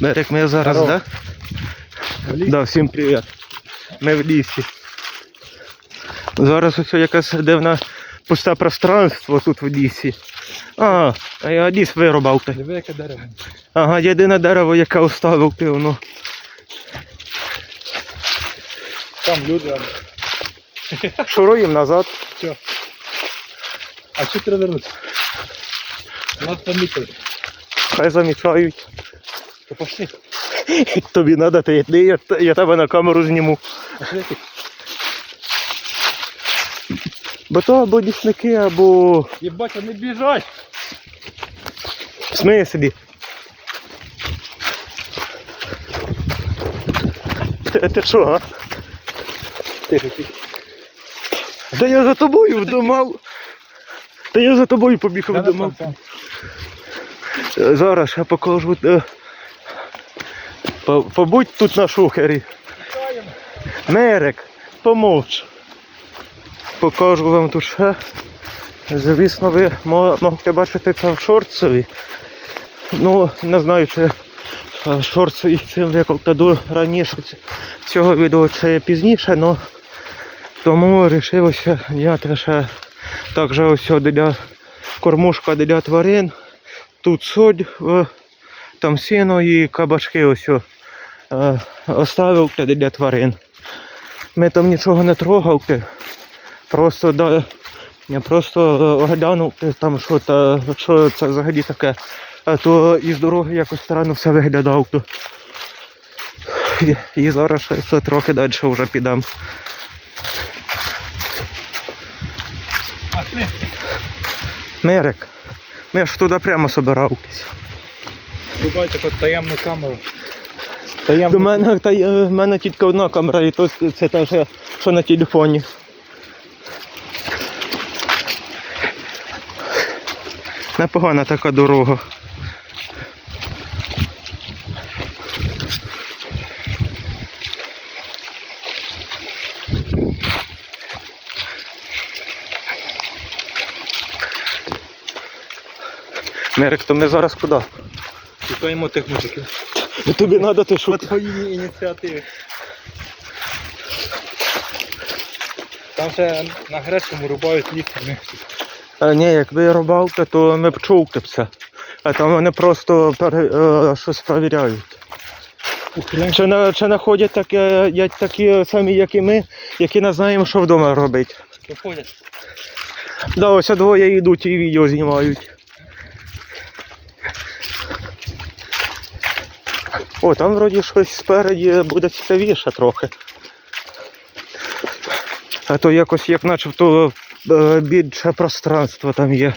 Мерик, ми зараз, Здорово. да? Да, всім привіт. Ми в лісі. Зараз ось якесь дивне пусте пространство тут в лісі. А, а я ліс вирубав ти. Диви, яке дерево. Ага, єдине дерево, яке оставив пивно. Там люди. Шуруємо назад. Що? А що треба вернути? Нас помітили. Хай замічають. То пошли. Тобі треба, ти йди, я, я тебе на камеру зніму. Бо то або лісники, або. Єбать, вони біжать. В смислі? Ти, ти що, а? Тихо, тихо. Та я за тобою вдумав. Та я за тобою побіг вдумав. Е, Зараз я покажу. По- Побудь тут на шухері. Мерик, помовч. Покажу вам тут ще. Звісно, ви мо- можете бачити це в шорцеві. Ну, не знаю, чи е, шорцеві цим викладу раніше цього відео чи пізніше, але тому вирішилося зняти ще також ось для кормушка для тварин. Тут соль, е, там сіно і кабачки ось оставив для тварин. Ми там нічого не трогав, просто да, я просто е, оглянув там, що, та, що це взагалі таке. А то із дороги якось странно все виглядав. То. І, і зараз це трохи далі вже підемо. Мерик, ми ж туди прямо собирався. Врубайте таку таємну камеру. До мене, та, в мене тільки одна камера, і то це те, що, що на телефоні. Непогана така дорога. Мерик, то ми зараз куди? Шукаємо тих мужиків. Тобі треба ти По що? твоїй ініціативі. Там ще на грецькому рубають ліфтами. А, ні, якби рубалка, то ми б чувкався. А там вони просто пере, е, щось перевіряють. Чи, не, чи знаходять такі, такі самі, як і ми, які не знаємо, що вдома робити. Проходять. Да, ось двоє йдуть і відео знімають. О, там вроді щось спереді буде цікавіше трохи. А то якось як начебто е, більше пространства там є.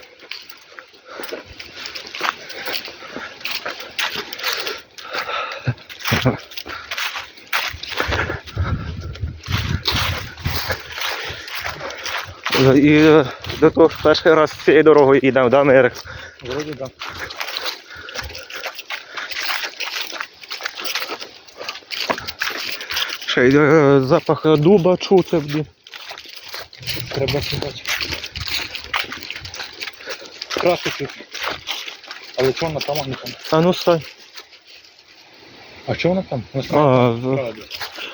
І е, до того ж перший раз цією дорогою йдемо, да, Мерик? Вроді так. Ще й е, запах дуба чути. блін. Треба шукати. Красити. Але чого вона там, а не там? А ну стай. А чого вона там? Вона А, в-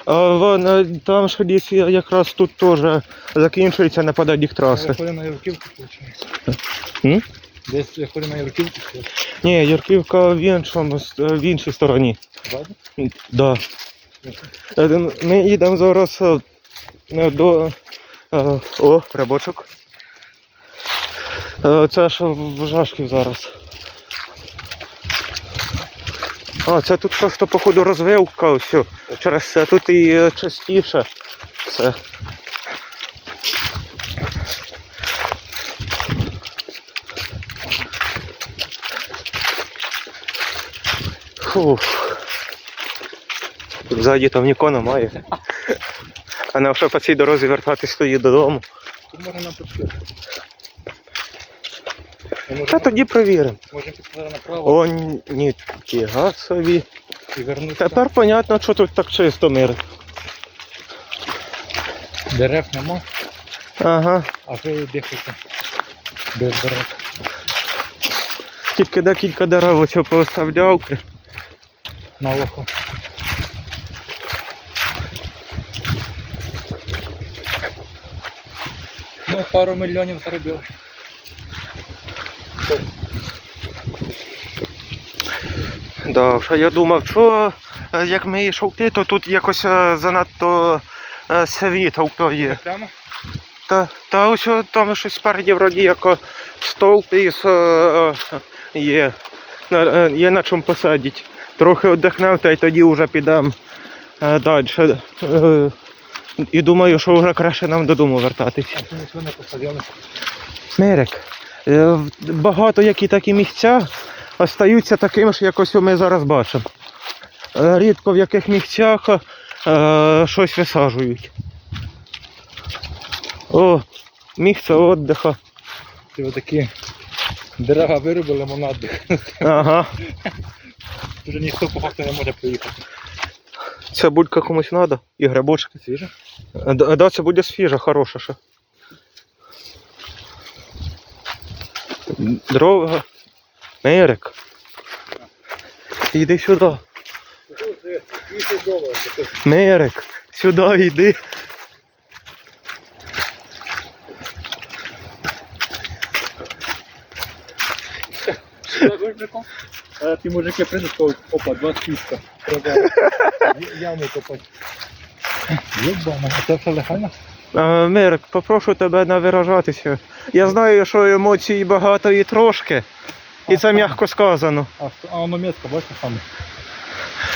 а, вон, е, там ж десь якраз тут теж закінчується неподалік траси. Виходить на Юрківку, виходить. М? Десь виходить на Юрківку, виходить. Ні, Юрківка в іншому с- е, в іншій стороні. М, Да. Ми їдемо зараз е, до. е, О, рибочок. Е, Це ж в Жашків зараз. А, це тут просто, походу, розвилка, все. Через це тут і частіше. Все. Фух. Ззаді там нікого немає. А нам ще по цій дорозі вертатись тоді додому. Тут можна почути. Та тоді перевіримо. Можемо піти направо О, ні, ніфіга собі. і вернутися. Тепер понятно, що тут так чисто мир. Дерев нема, Ага. а ви дихаєте без дерев. Тільки декілька дерев ось поставляв. на око. Пару мільйонів заробив. Да, я думав, що е, як ми йшовки, то тут якось е, занадто е, світло то є. Прямо? Та, та ось там щось спереді вроді як стовп із є. На, є на чому посадити. Трохи віддихнув, та й тоді вже підемо далі. І думаю, що вже краще нам додому посадили. Мирик, е, багато які такі місця остаються такими ж, як ось ми зараз бачимо. Е, Рідко в яких місцях е, щось висаджують. О, місце віддиха. Ти отакі дерева вирубили, монадих. Ага. Вже ніхто по факту не може приїхати. Ця булька комусь треба і грибочки. Свіже? Е, Да, це буде свіжа, хороша ще. Дрова. Мирик. Іди сюди. Мирик, сюди йди. А ті мужики прийдуть, опа, два списка. Треба яму копати. Єбана, а це все легально? Мирик, попрошу тебе не виражатися. Я знаю, що емоцій багато і трошки. І це м'яко сказано. А, а воно метка, бачиш саме?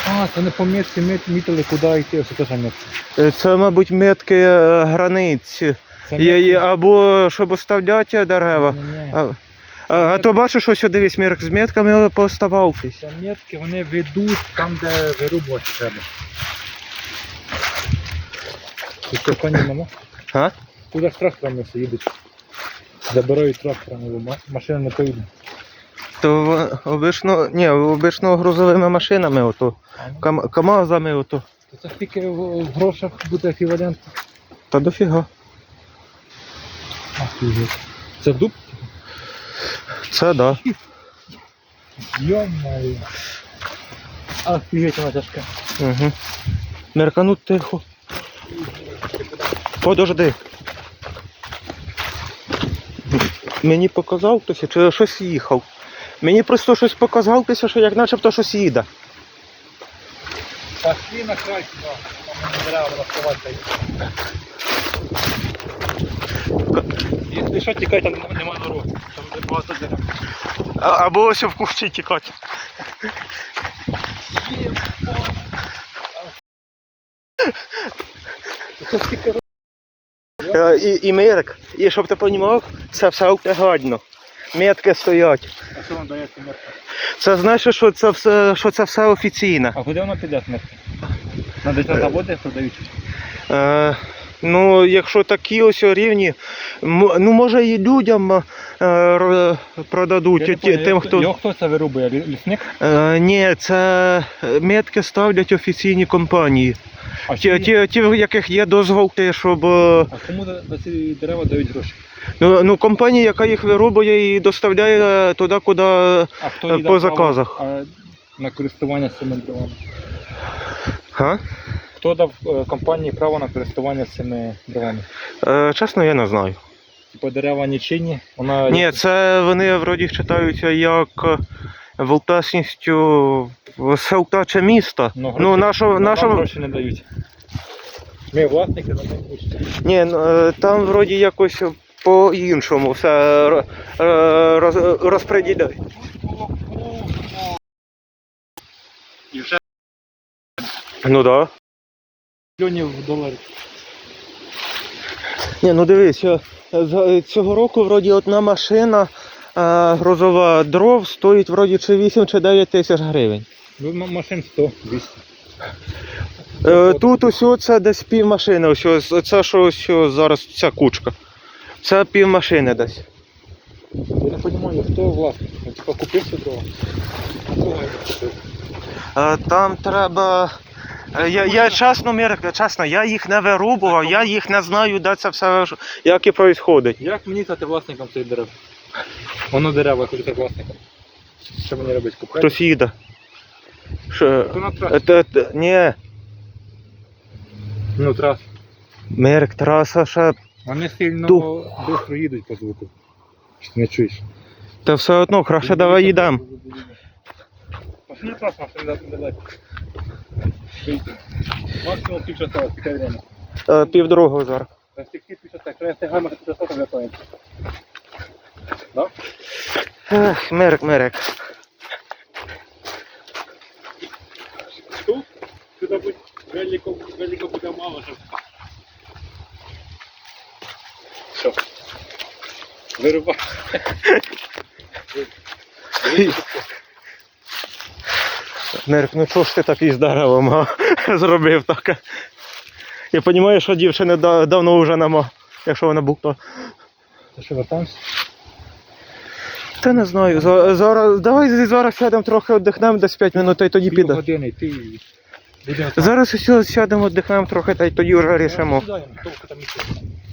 А, це не по метці мет- мітили, куди йти, ось це метка. Це, мабуть, метки е, границь. Це Є, є, або щоб оставляти дерева. Ні-ні-ні. А, а, а то бачиш, ось дивись, Мірик, з метками поставався. Це метки, вони ведуть там, де вирубувати треба. Тут компанії нема. А? Куди з тракторами все їдуть? Забирають тракторами, бо машина не поїде. То в- обично, ні, обично грузовими машинами, ото, ну, кам, КАМАЗами, ото. то Це скільки в, в грошах буде еквівалент? Та дофіга. Це дуб? Це да. Йо-моє. Офігеть, вона тяжка. Угу. Мірка, ну тихо. Подожди. Мені показалося, чи щось їхав. Мені просто щось показав показалося, що як начебто щось їде. Пошли на край сюди, там не дерева. Якщо що, тікай, там немає дороги. Там буде багато дерев. Або ось в кущі тікати. Е, І, і мирик, і щоб ти розумів, це все утягадно. Метки стоять. А що вам дається метка? Це значить, що це все, що це все офіційне. А куди воно піде метка? На на заводи продають? Е, ну, якщо такі ось рівні, ну може і людям е, продадуть Я ті- тим, хто. Його хто це вирубує? Лі- Лісник? Е, ні, це метки ставлять офіційні компанії. А, Ті, ті, ті, в яких є дозвол, щоб. е, а кому за ці дерева дають гроші? Ну, ну, компанія, яка їх вирубує і доставляє туди, куди. По заказах. право, а, на користування цими деревами? Хто дав е, компанії право на користування цими деревами? Е, чесно, я не знаю. Типу дерева нічийні, вона Ні, це вони вроді читаються як е, власністю селтаче міста. Ну, Ну, гроші- нашого, нам нашого, гроші не дають. Ми власники, але ми гроші. ні, ну, е, там вроді якось по-іншому все роз, вже Ну так. Да. Мільйонів доларів. Ні, ну дивись, е, цього року вроді одна машина е, грузова дров стоїть вроді чи 8 чи 9 тисяч гривень. Ну, машин 100, 200. Е, тут усього це десь пів машини, ось, це що ось зараз ця кучка. Це пів машини десь. Я не розумію, хто власник. Типа купив дрова. А? Е, Там треба. Е, Я, я чесно, Мірик, чесно, я їх не вирубував, я їх не знаю, де це все як і відбувається. Як мені стати власником цих дерев? Воно дерева, я хочу стати власником. Що мені робити? Купити? Хтось їде. Що? То на трасі. Це, це, ні, Ну, трас. Мерк, траса ще, Вони сильно Ду. швидко їдуть по звуку. Чи ти не чуєш? та все одно, краще давай їдемо. Пошли на трасу, машина недалеко. Максимум півчаса, таке время. Е, Пів другого зараз. Розтекти півчаса, якщо я встигаю, може півчаса, то врятуємо. Да? Ех, Мерк, Мерк. Тут? Сюди будь велико, велико буде мало, щоб... Все. Вирубай. Мерк, ну чого ж ти такий здоровим, а? Зробив таке. Я розумію, що дівчини да- давно вже нема, якщо вона букта. Ти що, вертаємося? Та не знаю. Зараз, давай зараз сядемо трохи віддихнемо десь 5 минут, та й тоді піде. години, ти... Зараз сядемо, віддихнемо трохи, та й тоді вже рішимо.